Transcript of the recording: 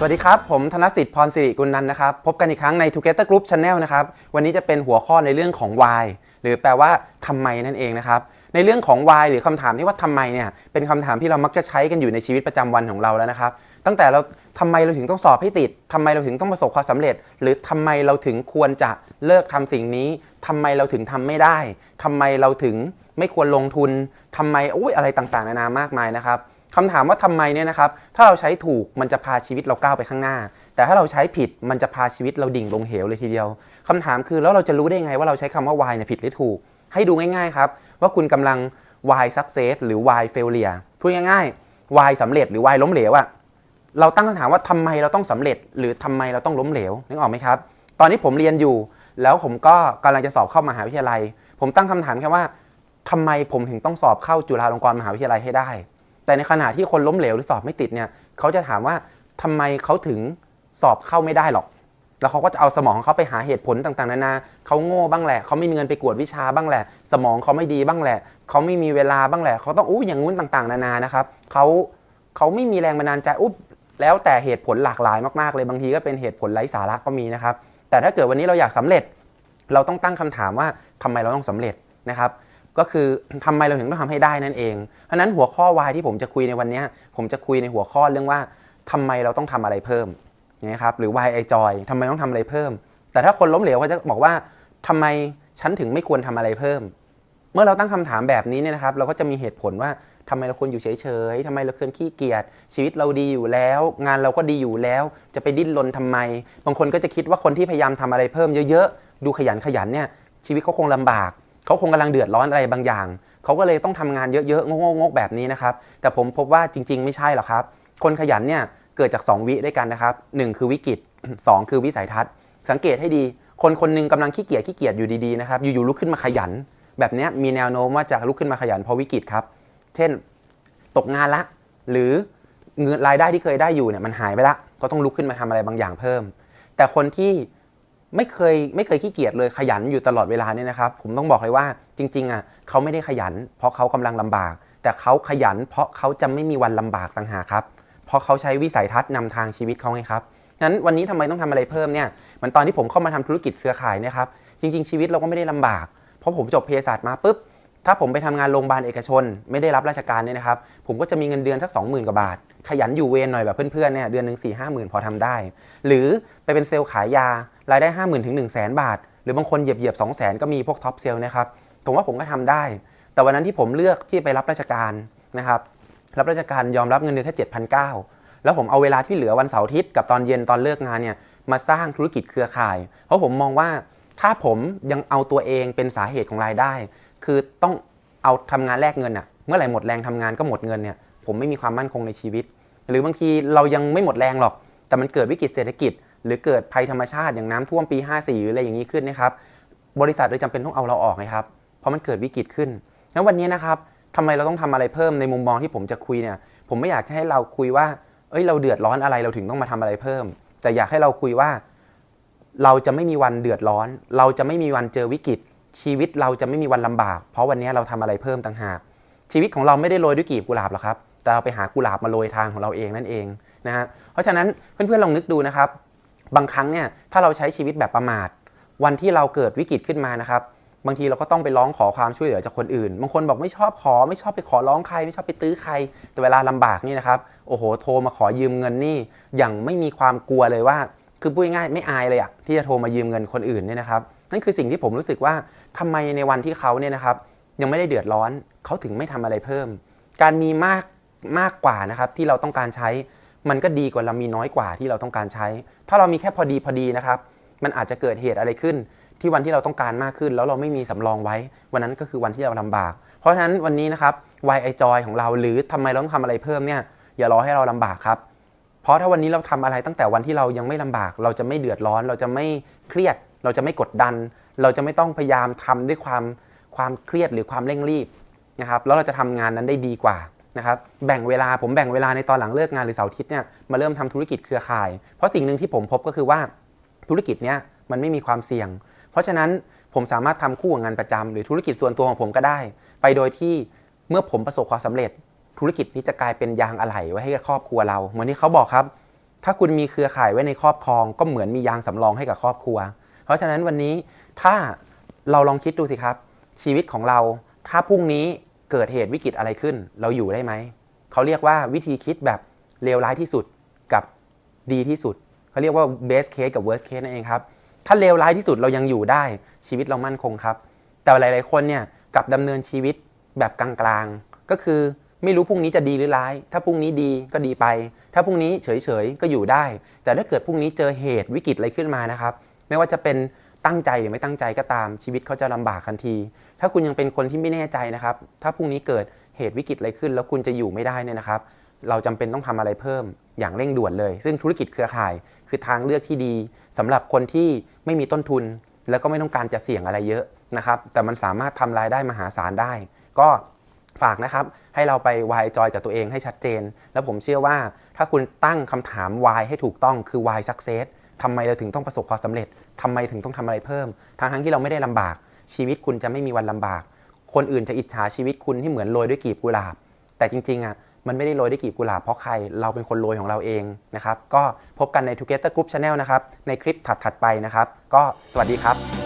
สวัสดีครับ ผมธนสิทธิ์พรสิริกุลนันท์นะครับ พบกันอีกครั้งใน Together Group Channel นะครับ วันนี้จะเป็นหัวข้อในเรื่องของ why หรือแปลว่าทำไมนั่นเองนะครับ ในเรื่องของ why หรือคำถามที่ว่าทำไมเนี่ยเป็นคำถามที่เรามักจะใช้กันอยู่ในชีวิตประจำวันของเราแล้วนะครับ ตั้งแต่เราทำไมเราถึงต้องสอบให้ติดทำไมเราถึงต้องประสบความสำเร็จ หรือทำไมเราถึงควรจะเลิกทำสิ่งนี้ทำไมเราถึงทำไม่ได้ทำไมเราถึงไม่ควรลงทุนทำไมอุ้ยอะไรต่างๆ นานามากมายนะครับ คำถามว่าทำไมเนี่ยนะครับ ถ้าเราใช้ถูกมันจะพาชีวิตเราก้าวไปข้างหน้า แต่ถ้าเราใช้ผิดมันจะพาชีวิตเราดิ่งลงเหวเลยทีเดียวคำถามคือแล้วเราจะรู้ได้ไงว่าเราใช้คำว่า why เนี่ยผิดหรือถูก ให้ดูง่ายๆครับ ว่าคุณกำลัง why success หรือ why failure พูดง่ายๆ why สำเร็จหรือ why ล้มเหลวอะเราตั้งคำถามว่าทำไมเราต้องสำเร็จ หรือทำไมเราต้องล้มเหลวนึกออกไหมครับ ตอนนี้ผมเรียนอยู่ แล้วผมก็กำลังจะสอบเข้ามหาวิทยาลัย ผมตั้งคำถามแค่ว่าทำไมผมถึงต้องสอบเข้าจุฬาลงกรณ์มหาวิทยาลัยให้ได้ แต่ในขณะที่คนล้มเหลวหรือสอบไม่ติดเนี่ยเขาจะถามว่าทำไมเขาถึงสอบเข้าไม่ได้หรอก แล้วเขาก็จะเอาสมองของเขาไปหาเหตุผลต่างๆนานาเขาโง่บ้างแหละเขาไม่มีเงินไปกวดวิชาบ้างแหละ สมองเขาไม่ดีบ้างแหละเขาไม่มีเวลาบ้างแหละเขาต้องอู้อย่างงู้นต่างๆ นานานะครับเขาเขาไม่มีแรงบันดาลใจอุ๊บแล้วแต่เหตุผลหลากหลายมากๆเลยบางทีก็เป็นเหตุผลไร้สาระก็มีนะครับ แต่ถ้าเกิดวันนี้เราอยากสำเร็จ เราต้องตั้งคำถามว่าทำไมเราต้องสำเร็จนะครับ ก็คือทำไมเราถึงต้องทำให้ได้นั่นเอง เพราะนั้นหัวข้อวายที่ผมจะคุยในวันนี้ผมจะคุยในหัวข้อเรื่องว่าทำไมเราต้องทำอะไรเพิ่มนะครับหรือ why I joy ทำไมต้องทำอะไรเพิ่ม แต่ถ้าคนล้มเหลวเขาจะบอกว่าทำไมฉันถึงไม่ควรทำอะไรเพิ่ม เมื่อเราตั้งคำถามแบบนี้เนี่ยนะครับ เราก็จะมีเหตุผลว่าทำไมเราควรอยู่เฉยๆทำไมเราควรขี้เกียจ ชีวิตเราดีอยู่แล้ว งานเราก็ดีอยู่แล้ว จะไปดิ้นรนทำไม บางคนก็จะคิดว่าคนที่พยายามทำอะไรเพิ่มเยอะๆ ดูขยันขยันเนี่ยชีวิตเขาคงลำบาก เขาคงกำลังเดือดร้อนอะไรบางอย่าง เขาก็เลยต้องทำงานเยอะๆโง่ๆแบบนี้นะครับ แต่ผมพบว่าจริง ๆ ไม่ใช่หรอกครับ คนขยันเนี่ยเกิดจาก 2 วิด้วยกันนะครับหนึ่งคือวิกฤต 2 คือวิสัยทัศน์ สังเกตให้ดี คนคนหนึงกำลังขี้เกียจขี้เกียจอยู่ดีๆนะครับอยู่ๆลุกขึ้นมาขยัน แบบนี้มีแนวโน้มว่าจะลุกขึ้นมาขยันเพราะวิกฤตครับ เช่น ตกงานละ หรือเงินรายได้ที่เคยได้อยู่เนี่ยมันหายไปละ ก็ต้องลุกขึ้นมาทำอะไรบางอย่างเพิ่ม แต่คนที่ ไม่เคยไม่เคยขี้เกียจเลยขยันอยู่ตลอดเวลาเนี่ยนะครับ ผมต้องบอกเลยว่าจริงๆอะเขาไม่ได้ขยัน เพราะเขากำลังลำบาก แต่เขาขยัน เพราะเขาจะไม่มีวันลำบากต่างหากครับ เพราะเขาใช้วิสัยทัศน์นำทางชีวิตเขาไงครับงั้นวันนี้ทำไมต้องทำอะไรเพิ่มเนี่ยเหมือนตอนที่ผมเข้ามาทำธุรกิจเครือข่ายเนะครับ จริง ๆ ชีวิตเราก็ไม่ได้ลำบาก เพราะผมจบเภสัชมาปุ๊บถ้าผมไปทำงานโรงพยาบาลเอกชน ไม่ได้รับราชการเนี่ยนะครับ ผมก็จะมีเงินเดือนสัก 20,000 กว่าบาท ขยันอยู่เวรหน่อยแบบเพื่อนๆเนี่ยเดือนหนึ่งสี่ห้าหมื่นพอทำได้ หรือไปเป็นเซลล์ขายยา รายได้ 5 0,000ถึง1 0 0 0 0แบาท หรือบางคนเหยียบเหยียบ2 0 0ก็มีพวกท็อปเซลล์นะครับผมว่าผมก็ทำได้ แต่วันนั้นที่ผมเลือกที่ไปรับราชการนะครับรับราชการยอมรับเงินเดือนแค่7,900แล้วผมเอาเวลาที่เหลือวันเสาร์อาทิตย์กับตอนเย็นตอนเลิกงานเนี่ยมาสร้างธุรกิจเครือข่าย เพราะผมมองว่าถ้าผมยังเอาตัวเองเป็นสาเหตุของรายได้ คือต้องเอาทำงานแลกเงินอะเมื่อไหร่หมดแรงทำงานก็หมดเงินเนี่ยผมไม่มีความมั่นคงในชีวิต หรือบางทีเรายังไม่หมดแรงหรอก แต่มันเกิดวิกฤตเศรษฐกิจ หรือเกิดภัยธรรมชาติอย่างน้ำท่วมปี 54 หรืออะไรอย่างนี้ขึ้นนะครับ บริษัทเลยจำเป็นต้องเอาเราออกนะครับ เพราะมันเกิดวิกฤตขึ้นงั้นวันนี้นะครับทำไมเราต้องทำอะไรเพิ่มในมุมมองที่ผมจะคุยเนี่ย ผมไม่อยากจะให้เราคุยว่า เอ้ย เราเดือดร้อนอะไรเราถึงต้องมาทำอะไรเพิ่ม แต่อยากให้เราคุยว่า เราจะไม่มีวันเดือดร้อน เราจะไม่มีวันเจอวิกฤต ชีวิตเราจะไม่มีวันลำบาก เพราะวันนี้เราทำอะไรเพิ่มต่างหาก ชีวิตของเราไม่ได้โรยด้วยกีบกุหลาบหรอกครับ แต่เราไปหากุหลาบมาโรยทางของเราเองนั่นเองนะฮะ เพราะฉะนั้นเพื่อนๆลองนึกดูนะครับ บางครั้งเนี่ยถ้าเราใช้ชีวิตแบบประมาท วันที่เราเกิดวิกฤตขึ้นมานะครับ บางทีเราก็ต้องไปร้องขอความช่วยเหลือจากคนอื่น บางคนบอกไม่ชอบขอ ไม่ชอบไปขอร้องใคร ไม่ชอบไปตื้อใคร แต่เวลาลำบากนี่นะครับ โอ้โห โทรมาขอยืมเงินนี่ อย่างไม่มีความกลัวเลยว่า คือพูดง่ายๆไม่อายเลยอะที่จะโทรมายืมเงินคนอื่นเนี่ยนะครับ นั่นคือสิ่งที่ผมรู้สึกว่าทำไมในวันที่เขาเนี่ยนะครับ ยังไม่ได้เดือดร้อน เขาถึงไม่ทำอะไรเพิ่ม การมีมากมากกว่านะครับที่เราต้องการใช้ มันก็ดีกว่าเรามีน้อยกว่าที่เราต้องการใช้ ถ้าเรามีแค่พอดีพอดีนะครับ มันอาจจะเกิดเหตุอะไรขึ้น ที่วันที่เราต้องการมากขึ้น แล้วเราไม่มีสำรองไว้ วันนั้นก็คือวันที่เราลำบาก เพราะฉะนั้นวันนี้นะครับ why I joy ของเราหรือทำไมเราต้องทำอะไรเพิ่มเนี่ยอย่ารอให้เราลำบากครับ เพราะถ้าวันนี้เราทำอะไรตั้งแต่วันที่เรายังไม่ลำบาก เราจะไม่เดือดร้อน เราจะไม่เครียด เราจะไม่กดดัน เราจะไม่ต้องพยายามทำด้วยความความเครียดหรือความเร่งรีบนะครับแล้วเราจะทำงานนั้นได้ดีกว่า นะครับแบ่งเวลาผมแบ่งเวลาในตอนหลังเลิกงานหรือเสาร์อาทิตย์เนี่ยมาเริ่มทำธุรกิจเครือข่าย เพราะสิ่งหนึ่งที่ผมพบก็คือว่าธุรกิจเนี้ยมันไม่มีความเสี่ยง เพราะฉะนั้นผมสามารถทำคู่กับงานประจำหรือธุรกิจส่วนตัวของผมก็ได้ ไปโดยที่เมื่อผมประสบความสำเร็จ ธุรกิจนี้จะกลายเป็นยางอะไหล่ไว้ให้กับครอบครัวเราเหมือนที่เขาบอกครับ ถ้าคุณมีเครือข่ายไว้ในครอบครอง ก็เหมือนมียางสำรองให้กับครอบครัว เพราะฉะนั้นวันนี้ถ้าเราลองคิดดูสิครับ ชีวิตของเรา ถ้าพรุ่งนี้ เกิดเหตุวิกฤตอะไรขึ้น เราอยู่ได้ไหม เขาเรียกว่าวิธีคิดแบบเลวร้ายที่สุดกับดีที่สุด เขาเรียกว่า best case กับ worst case นั่นเองครับ ถ้าเลวร้ายที่สุดเรายังอยู่ได้ชีวิตเรามั่นคงครับ แต่หลาย ๆ คนเนี่ยกับดำเนินชีวิตแบบกลาง ๆ ก็คือไม่รู้พรุ่งนี้จะดีหรือร้าย ถ้าพรุ่งนี้ดีก็ดีไป ถ้าพรุ่งนี้เฉย ๆ ก็อยู่ได้ แต่ถ้าเกิดพรุ่งนี้เจอเหตุวิกฤตอะไรขึ้นมานะครับ ไม่ว่าจะเป็นตั้งใจหรือไม่ตั้งใจก็ตามชีวิตเขาจะลำบากทันที ถ้าคุณยังเป็นคนที่ไม่แน่ใจนะครับ ถ้าพรุ่งนี้เกิดเหตุวิกฤตอะไรขึ้น แล้วคุณจะอยู่ไม่ได้เนี่ยนะครับ เราจำเป็นต้องทำอะไรเพิ่มอย่างเร่งด่วนเลย ซึ่งธุรกิจเครือข่ายคือทางเลือกที่ดีสำหรับคนที่ไม่มีต้นทุน แล้วก็ไม่ต้องการจะเสี่ยงอะไรเยอะนะครับ แต่มันสามารถทำรายได้มหาศาลได้ ก็ฝากนะครับให้เราไปวายจอยกับตัวเองให้ชัดเจน แล้วผมเชื่อว่าถ้าคุณตั้งคำถาม why ให้ถูกต้องคือ why success ทำไมเราถึงต้องประสบความสำเร็จทำไมถึงต้องทำอะไรเพิ่ม ทั้งทั้งที่เราไม่ได้ลำบาก ชีวิตคุณจะไม่มีวันลำบาก คนอื่นจะอิจฉาชีวิตคุณที่เหมือนโรยด้วยกีบกุหลาบ แต่จริงๆอะมันไม่ได้โรยด้วยกีบกุหลาบเพราะใครเราเป็นคนโรยของเราเองนะครับ ก็พบกันใน Together Group Channel นะครับในคลิปถัดๆไปนะครับ ก็สวัสดีครับ